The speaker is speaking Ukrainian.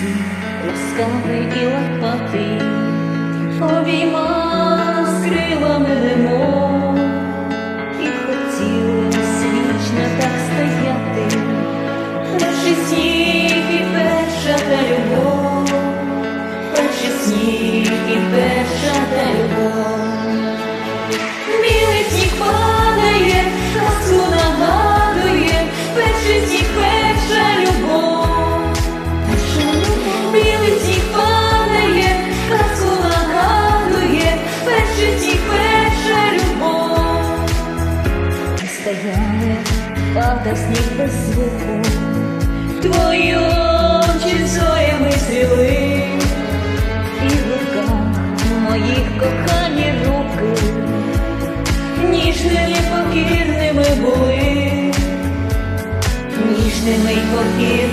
Всі ласкави і лопати обійма з крилами лимо, і хотіла свічно так стояти, перший сніг і перша та любов, перший сніг і перша. Падав сніг без звуку, твої очі зорями стріли, і в руках моїх кохані руки, ніжними покірними були, ніжними й покірними.